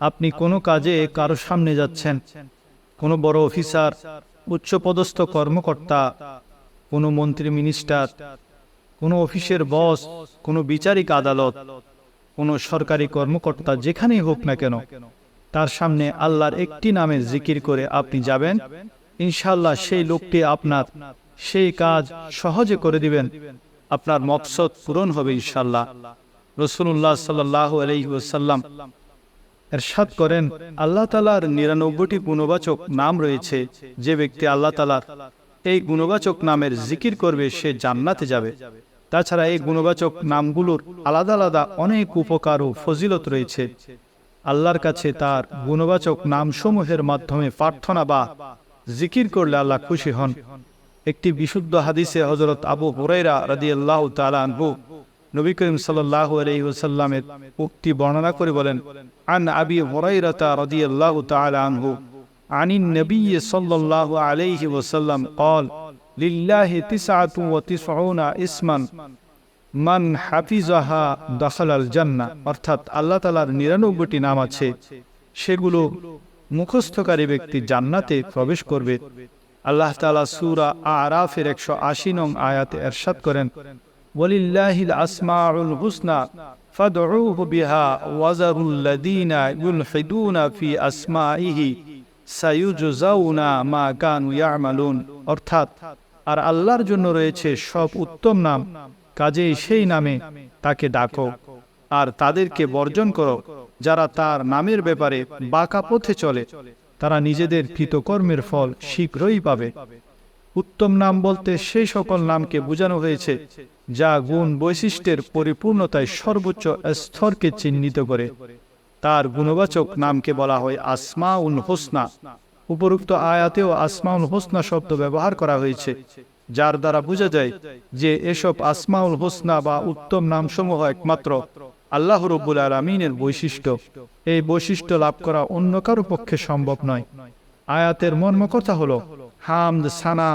আপনি কোনো কাজে কারও সামনে যাচ্ছেন। কোনো বড় অফিসার, উচ্চপদস্থ কর্মকর্তা, কোনো মন্ত্রী মিনিস্টার, কোনো অফিসের বস, কোনো বিচারিক আদালত, কোনো সরকারি কর্মকর্তা যেখানেই হোক না কেন, তার সামনে আল্লাহর একটি নামের জিকির করে আপনি যাবেন। ইনশাল্লাহ সেই লোকটি আপনার সেই কাজ সহজে করে দিবেন। আপনার মকসদ পূরণ হবে ইনশাল্লাহ রসুল্লাহ সাল্লাহ আলহিউসাল্লাম এরশাদ করেন, আল্লাহ তালার নিরানব্বইটি গুণবাচক নাম রয়েছে যে ব্যক্তি আল্লাহ তালার এই গুণবাচক নামের জিকির করবে, সে জান্নাতে যাবে। তাছাড়া এই গুণবাচক নামগুলোর আলাদা আলাদা অনেক উপকার ও ফজিলত রয়েছে। আল্লাহর কাছে তার গুণবাচক নামসমূহের মাধ্যমে প্রার্থনা বা জিকির করলে আল্লাহ খুশি হন। একটি বিশুদ্ধ হাদিসে হজরত আবু হুরাইরা রাদি আল্লাহ তালু নবী করিম সাল্লাহ আলহিহসাল্লামের উক্তি বর্ণনা করে বলেন আন আবি হুরাইরাতা রাদি আল্লাহ তালু عن النبي صلى الله عليه وسلم قال لله تسعة وتسعون اسما মান হাফিজাহা দখলাল জান্না অর্থাৎ আল্লাহ তালার নিরানব্বইটি নাম আছে সেগুলো মুখস্থকারী ব্যক্তি জান্নাতে প্রবেশ করবে আল্লাহ তালা সুরা আরাফের একশো আশি নং আয়াতে এরশাদ করেন ওয়ালিল্লাহিল আসমাউল হুসনা, ফাদউহু বিহা ওয়াজারুল্লাযীনা ইউলহিদুনা ফি আসমাইহি সায়ুজজাউনা মা কানু ইয়ামালুন। অর্থাৎ, আর আল্লাহর জন্য রয়েছে সব উত্তম নাম, কাজেই সেই নামে তাকে ডাকো। আর তাদেরকে বর্জন করো, যারা তার নামের ব্যাপারে বাঁকা পথে চলে, তারা নিজেদের কৃতকর্মের ফল শীঘ্রই পাবে। উত্তম নাম বলতে সেই সকল নামকে বোঝানো হয়েছে, যা গুণ বৈশিষ্ট্যের পরিপূর্ণতায় সর্বোচ্চ স্তরকে চিহ্নিত করে। তার গুণবাচক নামকে বলা হয় আসমা উল হোসনা। উপরোক্ত আয়াতেও আসমাউল হোসনা শব্দ ব্যবহার করা হয়েছে, যার দ্বারা বোঝা যায় যে এসব আসমাউল হোসনা বা উত্তম নামসমূহ একমাত্র আল্লাহ রব্বুল আলমিনের বৈশিষ্ট্য। এই বৈশিষ্ট্য লাভ করা অন্য কারও পক্ষে সম্ভব নয়। আয়াতের মর্মকথা হল হামদ, সানা,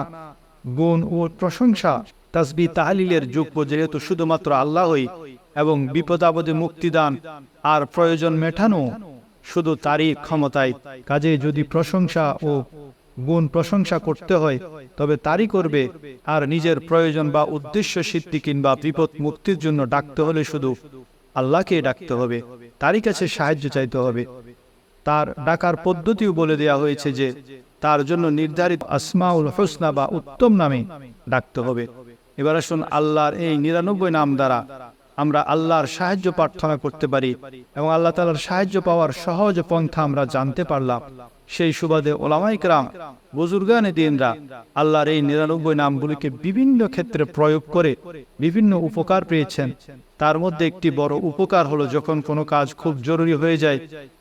গুণ ও প্রশংসা। তাসবি তাহলিলের যুগ্ম যেহেতু শুধুমাত্র আল্লাহই এবং বিপদ আপদে মুক্তিদান আর প্রয়োজন মেটানো, শুধু তারই ক্ষমতায়। কাজে যদি প্রশংসা ও গুণ প্রশংসা করতে হয়, তবে তারই করবে। আর নিজের প্রয়োজন বা উদ্দেশ্য সিদ্ধি কিংবা বিপদ মুক্তির জন্য ডাকতে হলে শুধু আল্লাহকে ডাকতে হবে। তারই কাছে সাহায্য চাইতে হবে। তার ডাকার পদ্ধতিও বলে দেয়া হয়েছে যে তার জন্য নির্ধারিত আসমাউল হোসনা বা উত্তম নামে ডাকতে হবে। এবার আসুন আল্লাহর এই নিরানব্বই নাম দ্বারা আমরা আল্লাহর সাহায্য প্রার্থনা করতে পারি এবং আল্লাহ তালার সাহায্য পাওয়ার সহজ পন্থা আমরা জানতে পারলাম। সেই সুবাদে ওলামাইকরাম বুজুর্গানে দিনরা আল্লাহর এই নিরানব্বই নামগুলিকে বিভিন্ন ক্ষেত্রে প্রয়োগ করে বিভিন্ন উপকার পেয়েছেন। তার মধ্যে একটি বড় উপকার হলো যখন কোনো কাজ খুব জরুরি হয়ে যায়,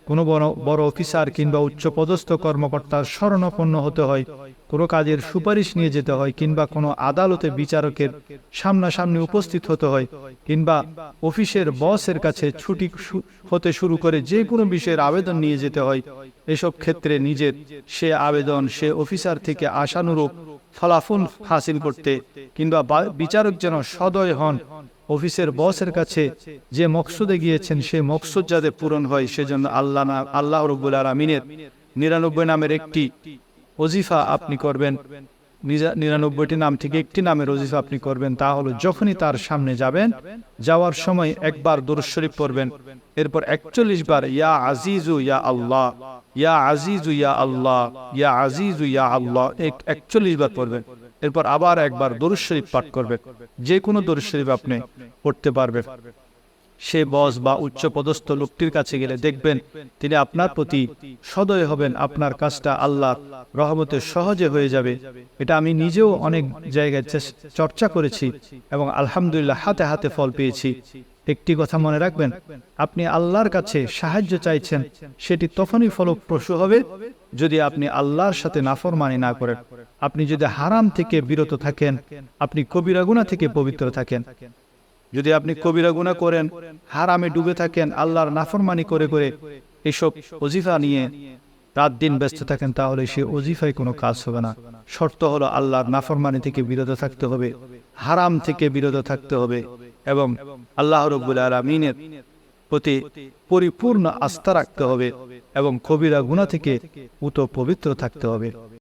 কোনো বড় অফিসার কিংবা উচ্চপদস্থ কর্মকর্তার শরণাপন্ন হতে হয়। কোনো কাজের সুপারিশ নিয়ে যেতে হয় কিংবা কোনো আদালতে বিচারকের সামনাসামনি উপস্থিত হতে হয় কিংবা অফিসের বসের কাছে ছুটি হতে শুরু করে যে কোনো বিষয়ের আবেদন নিয়ে যেতে হয়। এসব ক্ষেত্রে নিজের সে আবেদন সে অফিসার থেকে আশানুরূপ ফলাফল হাসিল করতে কিংবা বিচারক যেন সদয় হন। অফিসের বসের কাছে যে মকসুদে গিয়েছেন সে মকসুদ যাতে পূরণ হয় সেজন্য আল্লাহ আল্লাহ রব্বুল আলমিনের নিরানব্বই নামের একটি ওজিফা আপনি করবেন। নিরানব্বইটি নাম থেকে একটি নামের ওজিফা আপনি করবেন। তা হলো, যখনই তার সামনে যাবেন, যাওয়ার সময় একবার দুরুশরীফ পড়বেন। এরপর একচল্লিশ বার, ইয়া আজিজু, ইয়া আল্লাহ, ইয়া আজিজু, ইয়া আল্লাহ, ইয়া আজিজু, ইয়া আল্লাহ একচল্লিশ বার পড়বেন। এরপর আবার একবার দরুদ শরীফ পাঠ করবে যে কোনো দরুদ শরীফ আপনি পড়তে পারবে সে বস বা উচ্চ পদস্থ লোকটির কাছে গেলে দেখবেন তিনি আপনার প্রতি সদয় হবেন, আপনার কাজটা আল্লাহ রহমতে সহজে হয়ে যাবে। এটা আমি নিজেও অনেক জায়গায় চর্চা করেছি এবং আলহামদুলিল্লাহ হাতে হাতে ফল পেয়েছি। একটি কথা মনে রাখবেন, আপনি আল্লাহর কাছে সাহায্য চাইছেন, সেটি তখনই ফলপ্রসূ হবে যদি আপনি আল্লাহর সাথে নাফরমানি না করেন। আপনি যদি হারাম থেকে বিরত থাকেন, আপনি কবিরা গুণা থেকে পবিত্র থাকেন। যদি আপনি কবিরা গুণা করেন, হারামে ডুবে থাকেন, আল্লাহর নাফরমানি করে করে এসব অজিফা নিয়ে রাত দিন ব্যস্ত থাকেন, তাহলে সে অজিফায় কোনো কাজ হবে না। শর্ত হলো আল্লাহর নাফরমানি থেকে বিরত থাকতে হবে, হারাম থেকে বিরত থাকতে হবে এবং আল্লাহ রব্বুল আলমিনের প্রতি পরিপূর্ণ আস্থা রাখতে হবে এবং কবিরা গুণা থেকে উত পবিত্র থাকতে হবে।